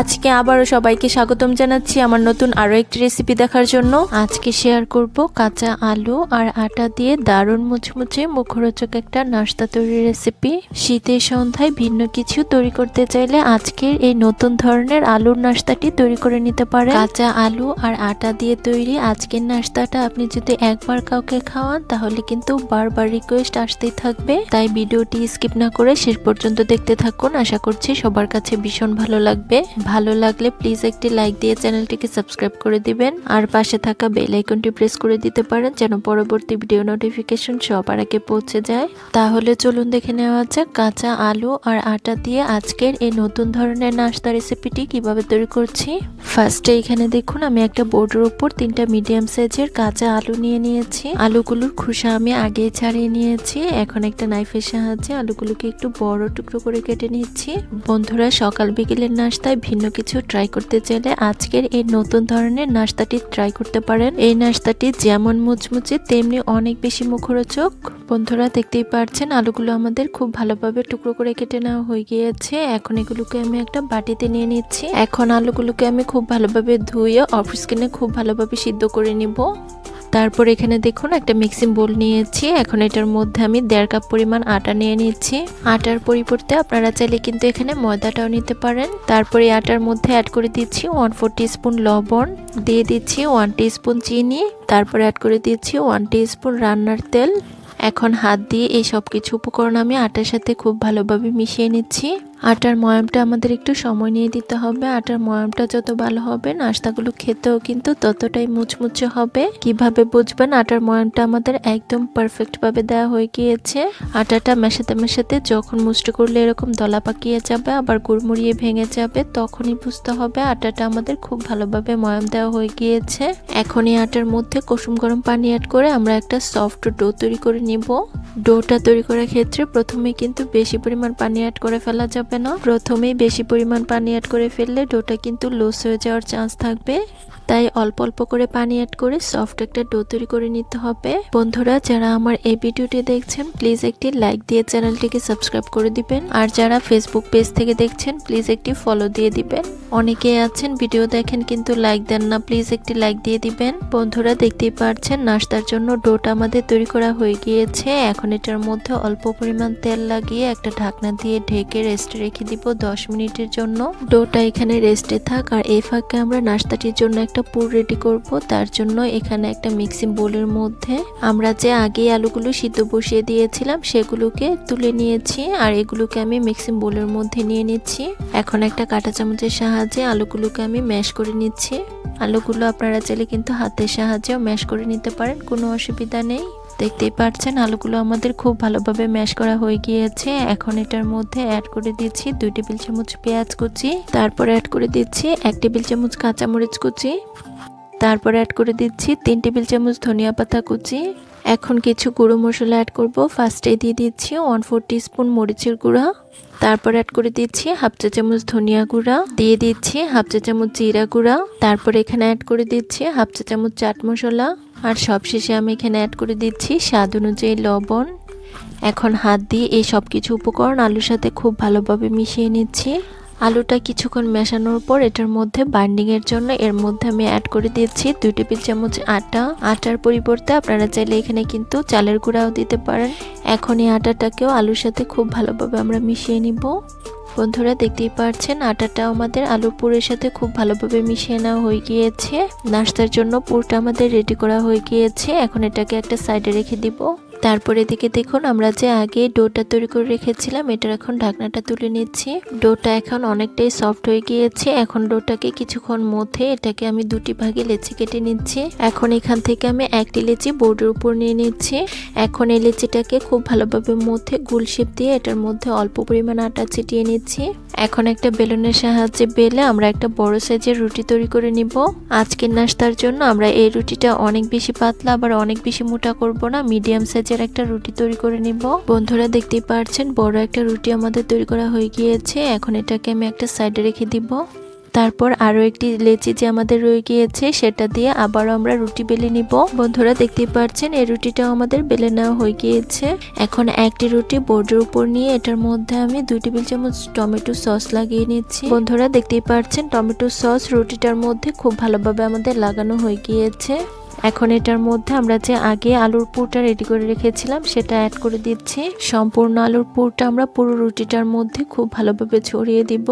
আজকে আবারও সবাইকে স্বাগতম জানাচ্ছি আমার নতুন আরও একটি রেসিপি দেখার জন্য। আজকে শেয়ার করব কাঁচা আলু আর আটা দিয়ে দারুণ মুচমুচে মুখরোচক একটা নাস্তা তৈরির রেসিপি শীতের সন্ধ্যায় ভিন্ন কিছু তৈরি করতে চাইলে আজকের এই নতুন ধরনের আলুর নাস্তাটি তৈরি করে নিতে পারে কাঁচা আলু আর আটা দিয়ে তৈরি আজকের নাস্তাটা আপনি যদি একবার কাউকে খাওয়ান, তাহলে কিন্তু বারবার রিকোয়েস্ট আসতেই থাকবে। তাই ভিডিওটি স্কিপ না করে শেষ পর্যন্ত দেখতে থাকুন। আশা করছি সবার কাছে ভীষণ ভালো লাগবে। ভালো লাগলে প্লিজ একটি লাইক দিয়ে চ্যানেলটিকে সাবস্ক্রাইব করে দিবেন। আর পাশে থাকা বেল আইকনটি প্রেস করে দিতে পারেন যেন পরবর্তী ভিডিও নোটিফিকেশন সবার আগে পৌঁছে যায়। তাহলে চলুন দেখে নেওয়া যাক কাঁচা আলু আর আটা দিয়ে আজকের এই নতুন ধরনের নাস্তা রেসিপিটি কীভাবে তৈরি করছি। ফার্স্টে এখানে দেখুন, আমি একটা বোর্ডের উপর তিনটা মিডিয়াম সাইজের কাঁচা আলু নিয়ে নিয়েছি। আলুগুলোর খোসা আমি আগেই ছাড়িয়ে নিয়েছি। এখন একটা নাইফের সাহায্যে আলুগুলোকে একটু বড় টুকরো করে কেটে নিচ্ছি। বন্ধুরা, সকাল বিকেলের নাস্তায় ভিন্ন কিছু ট্রাই করতে চাইলে আজকের এই নতুন ধরনের নাস্তাটি ট্রাই করতে পারেন। এই নাস্তাটি যেমন মুচমুচে, তেমনি অনেক বেশি মুখরোচক। বন্ধুরা, দেখতেই পারছেন, আলুগুলো আমাদের খুব ভালোভাবে টুকরো করে কেটে নেওয়া হয়ে গিয়েছে। এখন এগুলোকে আমি একটা বাটিতে নিয়ে নিচ্ছি। এখন আলুগুলোকে আমি খুব ভালোভাবে ধুয়ে অফ স্কিনে খুব ভালোভাবে সিদ্ধ করে নিব। তারপর এখানে দেখুন একটা মিক্সিং বোল নিয়েছি। এখন এটার মধ্যে আমি দেড় কাপ পরিমাণ আটা নিয়ে নিচ্ছি। আটার পরিবর্তে আপনারা চাইলে কিন্তু এখানে ময়দাটাও নিতে পারেন। তারপরে আটার মধ্যে অ্যাড করে দিচ্ছি ওয়ান ফোর স্পুন লবণ। দিয়ে দিচ্ছি ওয়ান স্পুন চিনি। তারপরে অ্যাড করে দিচ্ছি ওয়ান স্পুন রান্নার তেল। এখন হাত দিয়ে এই সব কিছু উপকরণ আমি আটার সাথে খুব ভালোভাবে মিশিয়ে নিচ্ছি। আটার ময়ামটা আমাদের একটু সময় নিয়ে দিতে হবে। আটার ময়ামটা যত ভালো হবে, নাস্তাগুলো খেতেও কিন্তু ততটাই মুচমুচে হবে। কীভাবে বুঝবেন? আটার ময়ামটা আমাদের একদম পারফেক্ট ভাবে দেওয়া হয়ে গিয়েছে। আটাটা মেশাতে মেশাতে যখন মুষ্টি করলে এরকম দলা পাকিয়ে যাবে, আবার গুড়মুড়িয়ে ভেঙে যাবে, তখনই বুঝতে হবে আটাটা আমাদের খুব ভালোভাবে ময়াম দেওয়া হয়ে গিয়েছে। এখন এই আটার মধ্যে কুসুম গরম পানি অ্যাড করে আমরা একটা সফট ডো তৈরি করে নিব। ডোটা তৈরি করার ক্ষেত্রে প্রথমে কিন্তু বেশি পরিমাণ পানি অ্যাড করে ফেলা যাবে। না। প্রথমেই বেশি পরিমাণ পানি অ্যাড করে ফেললে ডোটা কিন্তু লুজ হয়ে যাওয়ার চান্স থাকবে। তাই অল্প অল্প করে পানি অ্যাড করে সফট একটা ডো তৈরি করে নিতে হবে। বন্ধুরা, যারা আমার এই ভিডিওটি দেখছেন প্লিজ একটি লাইক দিয়ে চ্যানেলটিকে সাবস্ক্রাইব করে দিবেন। আর যারা ফেসবুক পেজ থেকে দেখছেন প্লিজ একটি ফলো দিয়ে দিবেন। অনেকে আছেন ভিডিও দেখেন কিন্তু লাইক দেন না প্লিজ একটি লাইক দিয়ে দিবেন। বন্ধুরা, দেখতেই পারছেন, নাস্তার জন্য ডোটা আমাদের তৈরি করা হয়ে গিয়েছে। এখন এটার মধ্যে অল্প পরিমাণ তেল লাগিয়ে একটা ঢাকনা দিয়ে ঢেকে রেস্টে রেখে দিব দশ মিনিটের জন্য। ডোটা এখানে রেস্টে থাক আর এই ফাঁকে আমরা নাস্তাটির জন্য একটা পুর রেডি করব। তার জন্য এখানে একটা মিক্সিং বোলের মধ্যে আমরা যে আগে আলুগুলো সিদ্ধ বসিয়ে দিয়েছিলাম সেগুলোকে তুলে নিয়েছি আর এগুলোকে আমি মিক্সিং বোলের মধ্যে নিয়ে নিচ্ছি। এখন একটা কাঁটা চামচের সাহায্যে আলুগুলোকে আমি ম্যাশ করে নিচ্ছি। আলুগুলো আপনারা চাইলে কিন্তু হাতের সাহায্যেও ম্যাশ করে নিতে পারেন, কোনো অসুবিধা নেই। দেখতেই পাচ্ছেন আলুগুলো আমাদের খুব ভালোভাবে ম্যাশ করা হয়ে গিয়েছে। এখন এটার মধ্যে অ্যাড করে দিচ্ছি দুই টেবিল চামচ পেঁয়াজ কুচি, তারপর অ্যাড করে দিচ্ছি এক টেবিল চামচ কাঁচামরিচ কুচি, তারপর অ্যাড করে দিচ্ছি তিন টেবিল চামচ ধনিয়া পাতা কুচি এখন কিছু গুঁড়ো মশলা অ্যাড করব। ফার্স্টে দিয়ে দিচ্ছি ওয়ান ফোর স্পুন মরিচের গুঁড়া। তারপর অ্যাড করে দিচ্ছি হাফ চা চামচ ধনিয়া গুঁড়া। দিয়ে দিচ্ছি হাফ চা চামচ জিরা গুঁড়া। তারপর এখানে অ্যাড করে দিচ্ছি হাফ চা চামচ চাট মশলা। আর সবশেষে আমি এখানে অ্যাড করে দিচ্ছি স্বাদ অনুযায়ী লবণ। এখন হাত দিয়ে এই সব কিছু উপকরণ আলুর সাথে খুব ভালোভাবে মিশিয়ে নিচ্ছি। আলুটা কিছুক্ষণ মেশানোর পর এটার মধ্যে বাইন্ডিং এর জন্য এর মধ্যে আমি অ্যাড করে দিচ্ছি দুই টেবিল চামচ আটা। আটার পরিবর্তে আপনারা চাইলে এখানে কিন্তু চালের গুঁড়াও দিতে পারেন। এখন এই আটাটাকেও আলুর সাথে খুব ভালোভাবে আমরা মিশিয়ে নিব। বন্ধুরা, দেখতেই পারছেন আটাটা আমাদের আলুর পুরের সাথে খুব ভালোভাবে মিশিয়ে নেওয়া হয়ে গিয়েছে। নাস্তার জন্য পুরটা আমাদের রেডি করা হয়ে গিয়েছে। এখন এটাকে একটা সাইডে রেখে দিব। তারপর এদিকে দেখুন, আমরা যে আগে ডোটা তৈরি করে রেখেছিলাম, এটার এখন ঢাকনাটা তুলে নিচ্ছি। ডোটা এখন অনেকটাই সফট হয়ে গিয়েছে। এখন ডোটাকে কিছুক্ষণ মধ্যে এটাকে আমি দুটি ভাগে লেচি কেটে নিচ্ছি। এখন এখান থেকে আমি একটি লেচি বোর্ডের উপর নিয়ে নিচ্ছি। এখন এই লেচিটাকে খুব ভালোভাবে মধ্যে গুল শেপ দিয়ে এটার মধ্যে অল্প পরিমাণ আটা ছিটিয়ে নিচ্ছি। এখন একটা বেলুনের সাহায্যে বেলে আমরা একটা বড় সাইজের রুটি তৈরি করে নিব। আজকের নাস্তার জন্য আমরা এই রুটিটা অনেক বেশি পাতলা আবার অনেক বেশি মোটা করব না, মিডিয়াম সাইজের একটা রুটি তৈরি করে নিব। বন্ধুরা দেখতেই পারছেন, বড় একটা রুটি আমাদের তৈরি করা হয়ে গিয়েছে। এখন এটাকে আমি একটা সাইডে রেখে দিব। তারপর আরও একটি লেচি যে আমাদের রয়ে গিয়েছে, সেটা দিয়ে আবারও আমরা রুটি বেলে নিব। বন্ধুরা দেখতেই পাচ্ছেন এই রুটিটাও আমাদের বেলে নেওয়া হয়ে গিয়েছে। এখন একটি রুটি বোর্ডের উপর নিয়ে এটার মধ্যে আমি দুই টেবিল চামচ টমেটো সস লাগিয়ে নিচ্ছি। বন্ধুরা দেখতেই পাচ্ছেন টমেটো সস রুটিটার মধ্যে খুব ভালোভাবে আমাদের লাগানো হয়ে গিয়েছে। এখন এটার মধ্যে আমরা যে আগে আলুর পুরটা রেডি করে রেখেছিলাম, সেটা অ্যাড করে দিচ্ছি। সম্পূর্ণ আলুর পুরটা আমরা পুরো রুটিটার মধ্যে খুব ভালোভাবে ছড়িয়ে দিব।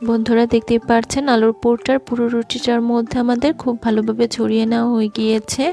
বন্ধুরা দেখতে পাচ্ছেন আলুর পুরটার পুরো রুটিটার মধ্যে আমাদের খুব ভালোভাবে ছড়িয়ে নেওয়া হয়ে গিয়েছে।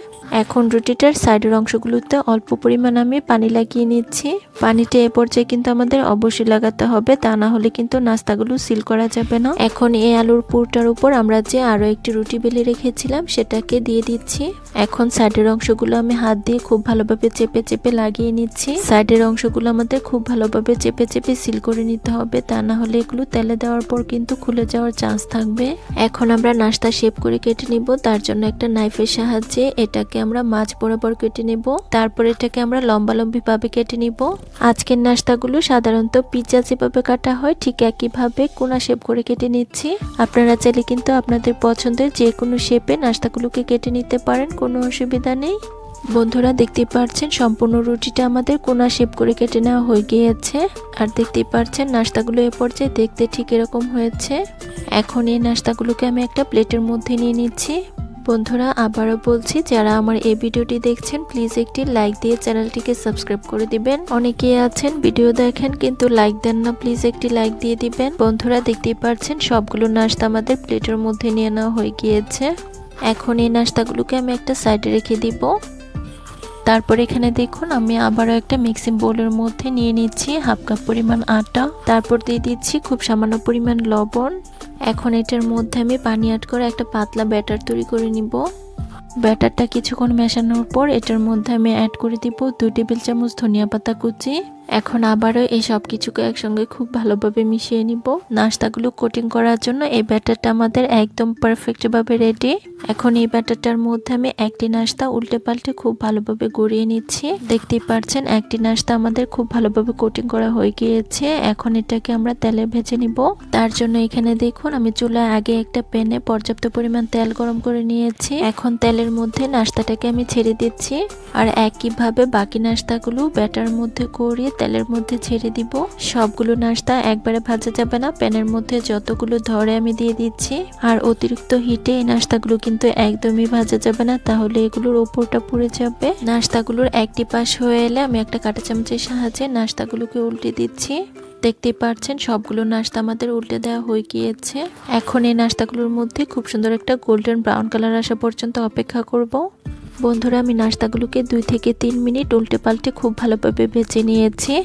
এখন রুটিটার সাইডের অংশগুলোতে অল্প পরিমাণ আমি পানি লাগিয়ে নিচ্ছি। পানিটা এ পর্যায়ে কিন্তু আমাদের অবশ্যই লাগাতে হবে, তা না হলে কিন্তু নাস্তাগুলো সিল করা যাবে না। এখন এই আলুর পুরটার উপর আমরা যে আরও একটি রুটি বেলে রেখেছিলাম, সেটাকে দিয়ে দিচ্ছি। এখন সাইডের অংশগুলো আমি হাত দিয়ে খুব ভালোভাবে চেপে চেপে লাগিয়ে নিচ্ছি। সাইডের অংশগুলো আমাদের খুব ভালোভাবে চেপে চেপে সিল করে নিতে হবে, তা না হলে এগুলো তেলে দেওয়ার পর কিন্তু খুলে যাওয়ার চান্স থাকবে। এখন আমরা নাস্তা শেপ করে কেটে নিব, তার জন্য একটা নাইফের সাহায্যে এটাকে আমরা মাছ বরাবর কেটে নেব। তারপর এটাকে আমরা লম্বা লম্বি ভাবে কেটে নিব। আজকের নাস্তাগুলো সাধারণত পিৎজা যেভাবে কাটা হয়, ঠিক একইভাবে কোনা শেপ করে কেটে নিচ্ছি। আপনারা চাইলে কিন্তু আপনাদের পছন্দের যে কোনো শেপে নাস্তাগুলোকে কেটে নিতে পারেন, কোনো অসুবিধা নেই। বন্ধুরা দেখতেই পাচ্ছেন সম্পূর্ণ রুটিটা আমাদের কোনা শেপ করে কেটে নেওয়া হয়ে গিয়েছে। আর দেখতেই পাচ্ছেন নাস্তাগুলো এ পর্যায়ে দেখতে ঠিক এরকম হয়েছে। এখন এই নাস্তাগুলোকে আমি একটা প্লেটের মধ্যে নিয়ে নিচ্ছি। বন্ধুরা, আবারও বলছি, যারা আমার এই ভিডিওটি দেখছেন, প্লিজ একটি লাইক দিয়ে চ্যানেলটিকে সাবস্ক্রাইব করে দিবেন। অনেকেই আছেন, ভিডিও দেখেন, কিন্তু লাইক দেন না, প্লিজ একটি লাইক দিয়ে দিবেন। বন্ধুরা, দেখতেই পাচ্ছেন সবগুলো নাস্তা আমাদের প্লেটের মধ্যে নিয়ে নেওয়া হয়ে গিয়েছে। এখন এই নাস্তাগুলোকে আমি একটা সাইডে রেখে দিব। তারপর এখানে দেখুন, আমি আবারও একটা মিক্সিং বোলের মধ্যে নিয়ে নিচ্ছি, হাফ কাপ পরিমাণ আটা। তারপর দিয়ে দিচ্ছি খুব সামান্য পরিমাণ লবণ। এখন এটার মধ্যে আমি পানি অ্যাড করে একটা পাতলা ব্যাটার তৈরি করে নিব। ব্যাটারটা কিছুক্ষণ মেশানোর পর এটার মধ্যে আমি অ্যাড করে দিব দু টেবিল চামচ ধনিয়া পাতা কুচি। এখন আবারও এই সব কিছুকে একসঙ্গে খুব ভালোভাবে মিশিয়ে নিব। নাস্তাগুলো কোটিং করার জন্য এই ব্যাটারটা আমাদের একদম পারফেক্টভাবে রেডি এখন এই ব্যাটারটার মধ্যে আমি একটি নাস্তা উল্টে পাল্টে খুব ভালোভাবে গড়িয়ে নিচ্ছি। দেখতেই পাচ্ছেন একটি নাস্তা আমাদের খুব ভালোভাবে কোটিং করা হয়ে গিয়েছে। এখন এটাকে আমরা তেলে ভেজে নিব। তার জন্য এখানে দেখুন, আমি চুলায় আগে একটা প্যানে পর্যাপ্ত পরিমাণ তেল গরম করে নিয়েছি। এখন তেলের মধ্যে নাস্তাটাকে আমি ছেড়ে দিচ্ছি। আর একইভাবে বাকি নাস্তাগুলো ব্যাটার মধ্যে করিয়ে তেলের মধ্যে ছেড়ে দিব। সবগুলো নাস্তা একবারে ভাজা যাবে না। প্যানের মধ্যে যতগুলো ধরে আমি দিয়ে দিচ্ছি। আর অতিরিক্ত হিটে এই নাস্তাগুলো কিন্তু একদমই ভাজা যাবে না। তাহলে এগুলোর ওপরটা পুড়ে যাবে। নাস্তাগুলোর একটি পাশ হয়ে এলে আমি একটা কাঁটা চামচের সাহায্যে নাস্তাগুলোকে উল্টে দিচ্ছি। দেখতেই পাচ্ছেন সবগুলো নাস্তা আমাদের উল্টে দেওয়া হয়ে গিয়েছে। এখন এই নাস্তাগুলোর মধ্যে খুব সুন্দর একটা গোল্ডেন ব্রাউন কালার আসা পর্যন্ত অপেক্ষা করব। বন্ধুরা, আমি নাস্তাগুলোকে দুই থেকে তিন মিনিট উল্টে পাল্টে খুব ভালোভাবে ভেজে নিয়েছি।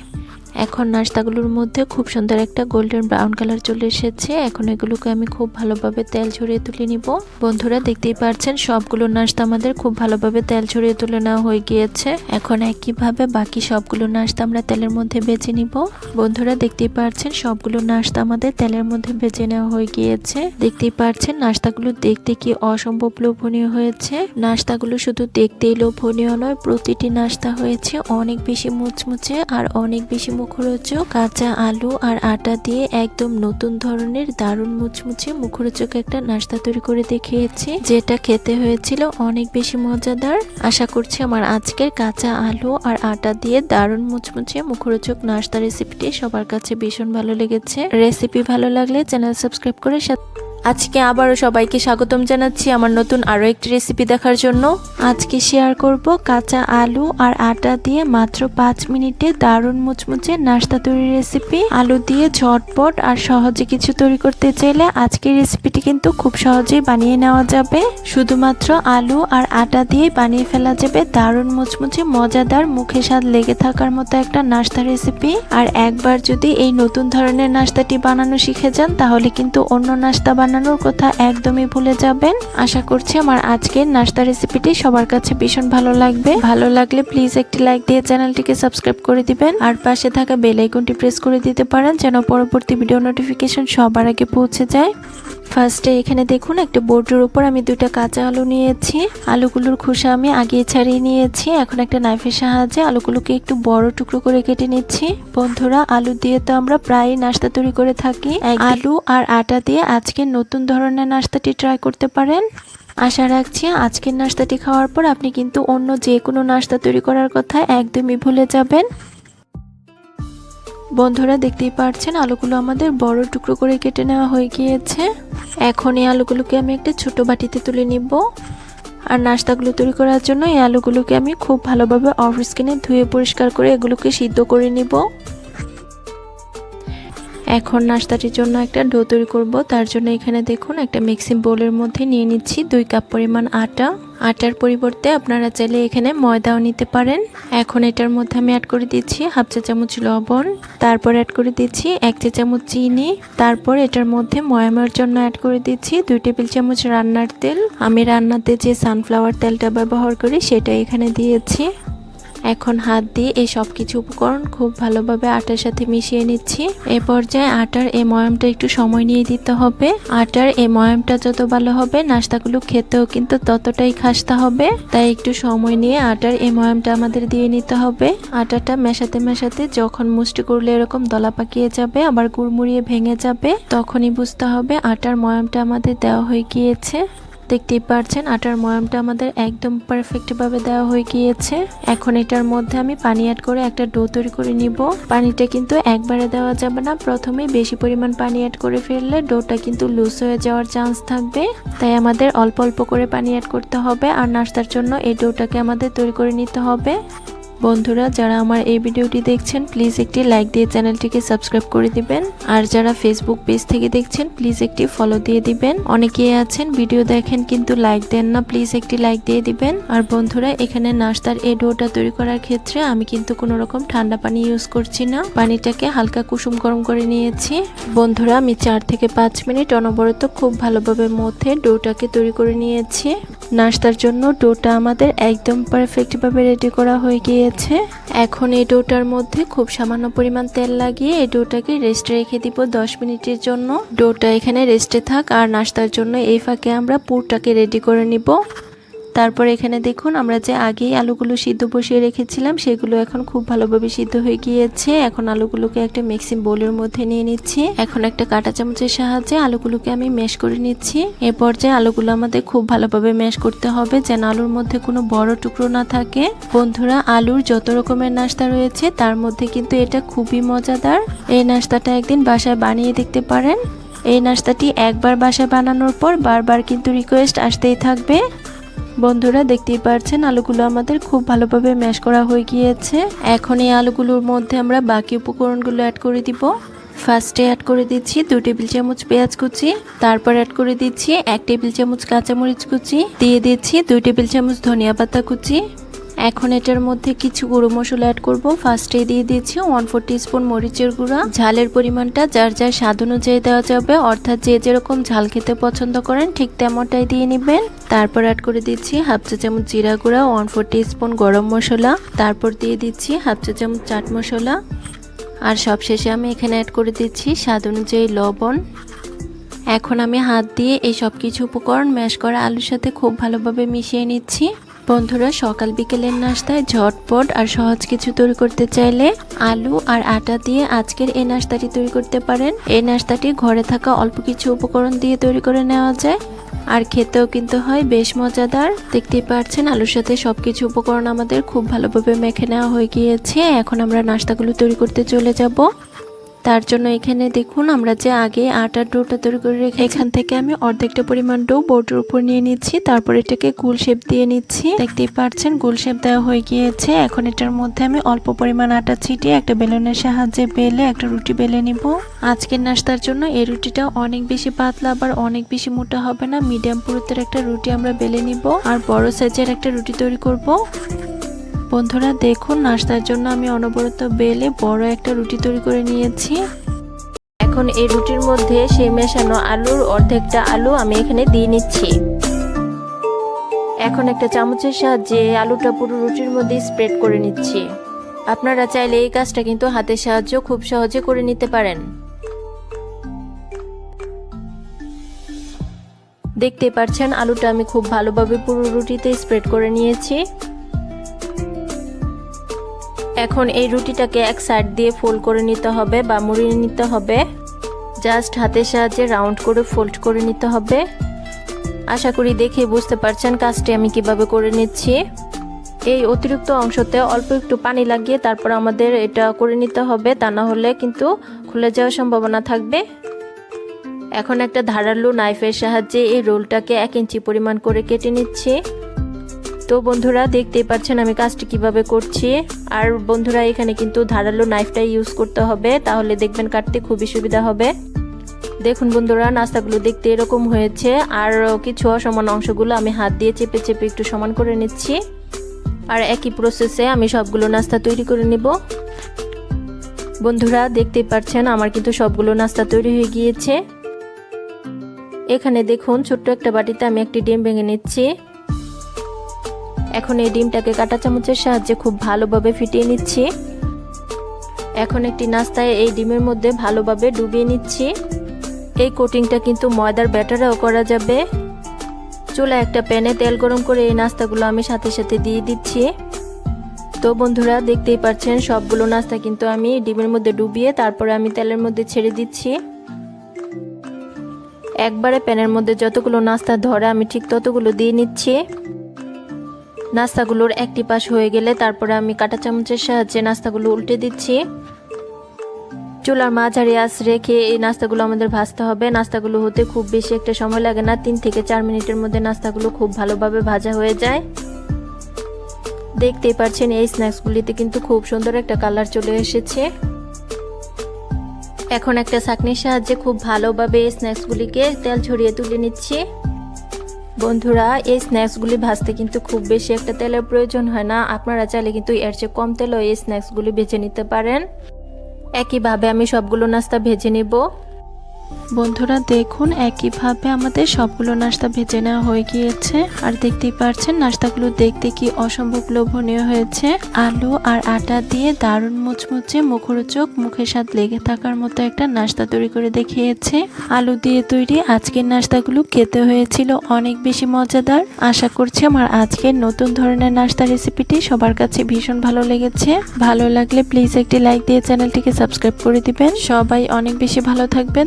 এখন নাস্তাগুলোর মধ্যে খুব সুন্দর একটা গোল্ডেন ব্রাউন কালার চলে এসেছে। এখন এগুলোকে আমি খুব ভালোভাবে তেল ঝরিয়ে তুলে নিব। বন্ধুরা, দেখতেই পাচ্ছেন সবগুলো নাস্তা আমাদের খুব ভালোভাবে তেল ঝরিয়ে তুলে নেওয়া হয়ে গিয়েছে। এখন একইভাবে বাকি সবগুলো নাস্তা আমরা তেলের মধ্যে বেছে নিব। বন্ধুরা, দেখতেই পাচ্ছেন সবগুলো নাস্তা আমাদের তেলের মধ্যে বেছে নেওয়া হয়ে গিয়েছে। দেখতেই পাচ্ছেন নাস্তাগুলো দেখতে কি অসম্ভব লোভনীয় হয়েছে। নাস্তাগুলো শুধু দেখতেই লোভনীয় নয়। প্রতিটি নাস্তা হয়েছে অনেক বেশি মুচমুচে আর অনেক বেশি মুখরোচক। কাঁচা আলু আর আটা দিয়ে একদম নতুন ধরনের দারুণ মুচমুচে মুখরোচক একটা নাস্তা তৈরি করে দেখিয়েছি, যেটা খেতে হয়েছিল অনেক বেশি মজাদার। আশা করছি আমার আজকের কাঁচা আলু আর আটা দিয়ে দারুণ মুচমুচে মুখরোচক নাস্তা রেসিপিটি সবার কাছে ভীষণ ভালো লেগেছে। রেসিপি ভালো লাগলে চ্যানেল সাবস্ক্রাইব করে সাথে আজকে আবারও সবাইকে স্বাগতম জানাচ্ছি আমার নতুন আরও একটি রেসিপি দেখার জন্য। আজকে শেয়ার করব কাঁচা আলু আর আটা দিয়ে মাত্র পাঁচ মিনিটে দারুণ মুচমুচে নাস্তা তৈরির রেসিপি আলু দিয়ে ঝটপট আর সহজে কিছু তৈরি করতে চাইলে আজকের রেসিপিটি কিন্তু খুব সহজেই বানিয়ে নেওয়া যাবে। শুধুমাত্র আলু আর আটা দিয়ে বানিয়ে ফেলা যাবে দারুণ মুচমুচে মজাদার মুখে স্বাদ লেগে থাকার মতো একটা নাস্তা রেসিপি আর একবার যদি এই নতুন ধরনের নাস্তাটি বানানো শিখে যান তাহলে কিন্তু অন্য নাস্তা বানানোর কথা একদমই ভুলে যাবেন। আশা করছি আমার আজকের নাস্তা রেসিপিটি সবার কাছে ভীষণ ভালো লাগবে। ভালো লাগলে প্লিজ একটি লাইক দিয়ে চ্যানেলটিকে সাবস্ক্রাইব করে দিবেন। আর পাশে থাকা বেল আইকনটি প্রেস করে দিতে পারেন যেন পরবর্তী ভিডিও নোটিফিকেশন সবার আগে পৌঁছে যায়। ফার্স্টে এখানে দেখুন একটা বোর্ডের উপর আমি দুইটা কাঁচা আলু নিয়েছি। আলুগুলোর খোসা আমি আগে ছাড়িয়ে নিয়েছি। এখন একটা নাইফের সাহায্যে আলুগুলোকে একটু বড় টুকরো করে কেটে নিচ্ছি। বন্ধুরা আলু দিয়ে তো আমরা প্রায় নাস্তা তৈরি করে থাকি। আলু আর আটা দিয়ে আজকে নতুন ধরনের নাস্তাটি ট্রাই করতে পারেন। আশা রাখছি আজকের নাস্তাটি খাওয়ার পর আপনি কিন্তু অন্য যে কোনো নাস্তা তৈরি করার কথা একদমই ভুলে যাবেন। বন্ধুরা দেখতেই পারছেন, আলুগুলো আমাদের বড় টুকরো করে কেটে নেওয়া হয়ে গিয়েছে। এখন এই আলুগুলোকে আমি একটা ছোট বাটিতে তুলে নিব। আর নাস্তাগুলো তৈরি করার জন্য এই আলুগুলোকে আমি খুব ভালোভাবে অফ স্কিনে ধুয়ে পরিষ্কার করে এগুলোকে সিদ্ধ করে নিব। এখন নাস্তাটির জন্য একটা ডো তৈরি করব। তার জন্য এখানে দেখুন একটা মিক্সিং বোলের মধ্যে নিয়ে নিচ্ছি দুই কাপ পরিমাণ আটা। আটার পরিবর্তে আপনারা চাইলে এখানে ময়দাও নিতে পারেন। এখন এটার মধ্যে আমি অ্যাড করে দিচ্ছি হাফ চা চামচ লবণ, তারপর অ্যাড করে দিচ্ছি এক চা চামচ চিনি, তারপর এটার মধ্যে ময়ামের জন্য অ্যাড করে দিচ্ছি দুই টেবিল চামচ রান্নার তেল। আমি রান্নাতে যে সানফ্লাওয়ার তেলটা ব্যবহার করি সেটা এখানে দিয়েছি। এখন হাত দিয়ে এই সব কিছু উপকরণ খুব ভালোভাবে আটার সাথে মিশিয়ে নিচ্ছি। এ পর্যায়ে আটার এই ময়ামটা একটু সময় নিয়ে দিতে হবে। আটার এই ময়ামটা যত ভালো হবে, নাস্তাগুলো খেতেও কিন্তু ততটাই খাসতে হবে। তাই একটু সময় নিয়ে আটার এই ময়ামটা আমাদের দিয়ে নিতে হবে। আটাটা মেশাতে মেশাতে যখন মুষ্টি করলে এরকম দলা পাকিয়ে যাবে, আবার গুড়মুড়িয়ে ভেঙে যাবে, তখনই বুঝতে হবে আটার ময়ামটা আমাদের দেওয়া হয়ে গিয়েছে। দেখতেই পারছেন, আটার ময়ামটা আমাদের একদম পারফেক্টভাবে দেওয়া হয়ে গিয়েছে। এখন এটার মধ্যে আমি পানি অ্যাড করে একটা ডো তৈরি করে নিব। পানিটা কিন্তু একবারে দেওয়া যাবে না। প্রথমে বেশি পরিমাণ পানি অ্যাড করে ফেললে ডোটা কিন্তু লুজ হয়ে যাওয়ার চান্স থাকবে। তাই আমাদের অল্প অল্প করে পানি অ্যাড করতে হবে। আর নাস্তার জন্য এই ডোটাকে আমাদের তৈরি করে নিতে হবে। বন্ধুরা, যারা আমার এই ভিডিওটি দেখছেন প্লিজ একটি লাইক দিয়ে চ্যানেলটিকে সাবস্ক্রাইব করে দিবেন। আর যারা ফেসবুক পেজ থেকে দেখছেন প্লিজ একটি ফলো দিয়ে দিবেন। অনেকেই আছেন ভিডিও দেখেন কিন্তু লাইক দেন না প্লিজ একটি লাইক দিয়ে দিবেন। আর বন্ধুরা, এখানে নাস্তার এই ডোটা তৈরি করার ক্ষেত্রে আমি কিন্তু কোনো রকম ঠান্ডা পানি ইউজ করছি না। পানিটাকে হালকা কুসুম গরম করে নিয়েছি। বন্ধুরা, আমি চার থেকে পাঁচ মিনিট অনবরত খুব ভালোভাবে মধ্যে ডোটাকে তৈরি করে নিয়েছি। নাস্তার জন্য ডোটা আমাদের একদম পারফেক্টভাবে রেডি করা হয়ে গিয়েছে। এখন এই ডোটার মধ্যে খুব সামান্য পরিমাণ তেল লাগিয়ে এই ডোটাকে রেস্টে রেখে দিব দশ মিনিটের জন্য। ডোটা এখানে রেস্টে থাক আর নাস্তার জন্য এই ফাঁকে আমরা পুরটাকে রেডি করে নিব। তারপর এখানে দেখুন, আমরা যে আগেই আলুগুলো সিদ্ধ বসিয়ে রেখেছিলাম, সেগুলো এখন খুব ভালোভাবে সিদ্ধ হয়ে গিয়েছে। এখন আলুগুলোকে একটা মিক্সিং বোলের মধ্যে নিয়ে নিচ্ছি। এখন একটা কাঁটা চামচের সাহায্যে আলুগুলোকে আমি ম্যাশ করে নিচ্ছি। এ পর্যায়ে আলুগুলো আমাদের খুব ভালোভাবে ম্যাশ করতে হবে, যেন আলুর মধ্যে কোনো বড় টুকরো না থাকে। বন্ধুরা, আলুর যত রকমের নাস্তা রয়েছে, তার মধ্যে কিন্তু এটা খুবই মজাদার। এই নাস্তাটা একদিন বাসায় বানিয়ে দেখতে পারেন। এই নাস্তাটি একবার বাসায় বানানোর পর বারবার কিন্তু রিকোয়েস্ট আসতেই থাকবে। বন্ধুরা, দেখতেই পারছেন, আলুগুলো আমাদের খুব ভালোভাবে ম্যাশ করা হয়ে গিয়েছে। এখন এই আলুগুলোর মধ্যে আমরা বাকি উপকরণগুলো অ্যাড করে দিব। ফার্স্টে অ্যাড করে দিচ্ছি দু টেবিল চামচ পেঁয়াজ কুচি, তারপর অ্যাড করে দিচ্ছি এক টেবিল চামচ কাঁচামরিচ কুচি, দিয়ে দিচ্ছি দুই টেবিল চামচ ধনিয়া পাতা কুচি এখন এটার মধ্যে কিছু গুঁড়ো মশলা অ্যাড করব। ফার্স্টে দিয়ে দিয়েছি ওয়ান ফোর স্পুন মরিচের গুঁড়া। ঝালের পরিমাণটা যার যার স্বাদ অনুযায়ী দেওয়া যাবে, অর্থাৎ যে যেরকম ঝাল খেতে পছন্দ করেন ঠিক তেমনটাই দিয়ে নেবেন। তারপর অ্যাড করে দিচ্ছি হাফ চা চামচ জিরা গুঁড়া ওয়ান ফোর স্পুন গরম মশলা। তারপর দিয়ে দিচ্ছি হাফ চা চামচ চাট মশলা। আর সবশেষে আমি এখানে অ্যাড করে দিচ্ছি স্বাদ অনুযায়ী লবণ। এখন আমি হাত দিয়ে এই সব কিছু উপকরণ ম্যাশ করা আলুর সাথে খুব ভালোভাবে মিশিয়ে নিচ্ছি। বন্ধুরা, সকাল বিকেলের নাস্তায় ঝটপট আর সহজ কিছু তৈরি করতে চাইলে আলু আর আটা দিয়ে আজকের এই নাস্তাটি তৈরি করতে পারেন। এই নাস্তাটি ঘরে থাকা অল্প কিছু উপকরণ দিয়ে তৈরি করে নেওয়া যায়। আর খেতেও কিন্তু হয় বেশ মজাদার। দেখতেই পাচ্ছেন, আলুর সাথে সবকিছু উপকরণ আমাদের খুব ভালোভাবে মেখে নেওয়া হয়ে গিয়েছে। এখন আমরা নাস্তাগুলো তৈরি করতে চলে যাব। তার জন্য এখানে দেখুন, আমরা যে আগে আটার ডোটা তৈরি করে রেখে এখান থেকে আমি অর্ধেকটা পরিমাণ ডো বোর্ডের উপর নিয়ে নিচ্ছি, তারপর এটাকে গোল শেপ দিয়ে নিচ্ছি। দেখতেই পাচ্ছেন, গোল শেপ দেওয়া হয়ে গিয়েছে। এখন এটার মধ্যে আমি অল্প পরিমাণ আটা ছিটিয়ে একটা বেলুনের সাহায্যে বেলে একটা রুটি বেলে নিব। আজকের নাস্তার জন্য এই রুটিটা অনেক বেশি পাতলা, আবার অনেক বেশি মোটা হবে না। মিডিয়াম পুরুত্বের একটা রুটি আমরা বেলে নিব, আর বড় সাইজের একটা রুটি তৈরি করব। বন্ধুরা, দেখুন, নাস্তার জন্য আমি অনবরত বেলে বড় একটা রুটি তৈরি করে নিয়েছি। এখন এই রুটির মধ্যে সেই মেশানো আলুর অর্ধেকটা আলু আমি এখানে দিয়ে নিচ্ছি। এখন একটা চামচের সাহায্যে আলুটা পুরো রুটির মধ্যে স্প্রেড করে নিচ্ছি। আপনারা চাইলে এই কাজটা কিন্তু হাতের সাহায্য খুব সহজে করে নিতে পারেন। দেখতে পাচ্ছেন, আলুটা আমি খুব ভালোভাবে পুরো রুটিতে স্প্রেড করে নিয়েছি। এখন এই রুটিটাকে এক সাইড দিয়ে ফোল্ড করে নিতে হবে বা মুড়িয়ে নিতে হবে। জাস্ট হাতের সাহায্যে রাউন্ড করে ফোল্ড করে নিতে হবে। আশা করি দেখে বুঝতে পারছেন কাজটি আমি কীভাবে করে নিচ্ছি। এই অতিরিক্ত অংশতে অল্প একটু পানি লাগিয়ে তারপর আমাদের এটা করে নিতে হবে, তা না হলে কিন্তু খুলে যাওয়ার সম্ভাবনা থাকবে। এখন একটা ধারালো নাইফের সাহায্যে এই রোলটাকে এক ইঞ্চি পরিমাণ করে কেটে নিচ্ছি। তো বন্ধুরা দেখতেই পাচ্ছেন আমি কাজটি কীভাবে করছি। আর বন্ধুরা এখানে কিন্তু ধারালো নাইফটাই ইউজ করতে হবে, তাহলে দেখবেন কাটতে খুবই সুবিধা হবে। দেখুন বন্ধুরা, নাস্তাগুলো দেখতে এরকম হয়েছে। আর কিছু অসমান অংশগুলো আমি হাত দিয়ে চেপে চেপে একটু সমান করে নিচ্ছি। আর একই প্রসেসে আমি সবগুলো নাস্তা তৈরি করে নিব। বন্ধুরা, দেখতেই পাচ্ছেন আমার কিন্তু সবগুলো নাস্তা তৈরি হয়ে গিয়েছে। এখানে দেখুন, ছোট্ট একটা বাটিতে আমি একটি ডিম ভেঙে নিচ্ছি। এখন এই ডিমটাকে কাটা চামচের সাহায্যে খুব ভালোভাবে ফিটিয়ে নিচ্ছি। এখন একটি নাস্তায় এই ডিমের মধ্যে ভালোভাবে ডুবিয়ে নিচ্ছি। এই কোটিংটা কিন্তু ময়দার ব্যাটারেও করা যাবে। চুলা একটা প্যানে তেল গরম করে এই নাস্তাগুলো আমি সাথে সাথে দিয়ে দিচ্ছি। তো বন্ধুরা, দেখতেই পাচ্ছেন, সবগুলো নাস্তা কিন্তু আমি ডিমের মধ্যে ডুবিয়ে তারপরে আমি তেলের মধ্যে ছেড়ে দিচ্ছি। একবারে প্যানের মধ্যে যতগুলো নাস্তা ধরে আমি ঠিক ততগুলো দিয়ে নিচ্ছি। নাস্তাগুলোর একটি পাশ হয়ে গেলে তারপরে আমি কাঁটা চামচের সাহায্যে নাস্তাগুলো উল্টে দিচ্ছি। চুলার মাঝারি আঁচ রেখে এই নাস্তাগুলো আমাদের ভাজতে হবে। নাস্তাগুলো হতে খুব বেশি একটা সময় লাগে না। তিন থেকে চার মিনিটের মধ্যে নাস্তাগুলো খুব ভালোভাবে ভাজা হয়ে যায়। দেখতেই পাচ্ছেন এই স্ন্যাক্সগুলিতে কিন্তু খুব সুন্দর একটা কালার চলে এসেছে। এখন একটা ছাকনির সাহায্যে খুব ভালোভাবে এই স্ন্যাক্সগুলিকে তেল ছড়িয়ে তুলে নিচ্ছি। বন্ধুরা, এই স্ন্যাক্সগুলি ভাজতে কিন্তু খুব বেশি একটা তেলের প্রয়োজন হয় না। আপনারা চাইলে কিন্তু এর চেয়ে কম তেলেও এই স্ন্যাক্সগুলি ভেজে নিতে পারেন। একইভাবে আমি সবগুলো নাস্তা ভেজে নিব। বন্ধুরা, দেখুন একইভাবে আমাদের সবগুলো নাস্তা ভেজে নেওয়া হয়ে গিয়েছে। আর দেখতেই পাচ্ছেন নাস্তাগুলো দেখতে কি অসম্ভব লোভনীয় হয়েছে। আলু আর আটা দিয়ে দারুণ মুচমুচে মুখরোচক মুখের স্বাদ লেগে থাকার মতো একটা নাস্তা তৈরি করে দেখিয়েছে। আলু দিয়ে তৈরি আজকের নাস্তাগুলো খেতে হয়েছিল অনেক বেশি মজাদার। আশা করছি আমার আজকের নতুন ধরনের নাস্তা রেসিপিটি সবার কাছে ভীষণ ভালো লেগেছে। ভালো লাগলে প্লিজ একটি লাইক দিয়ে চ্যানেলটিকে সাবস্ক্রাইব করে দিবেন। সবাই অনেক বেশি ভালো থাকবেন।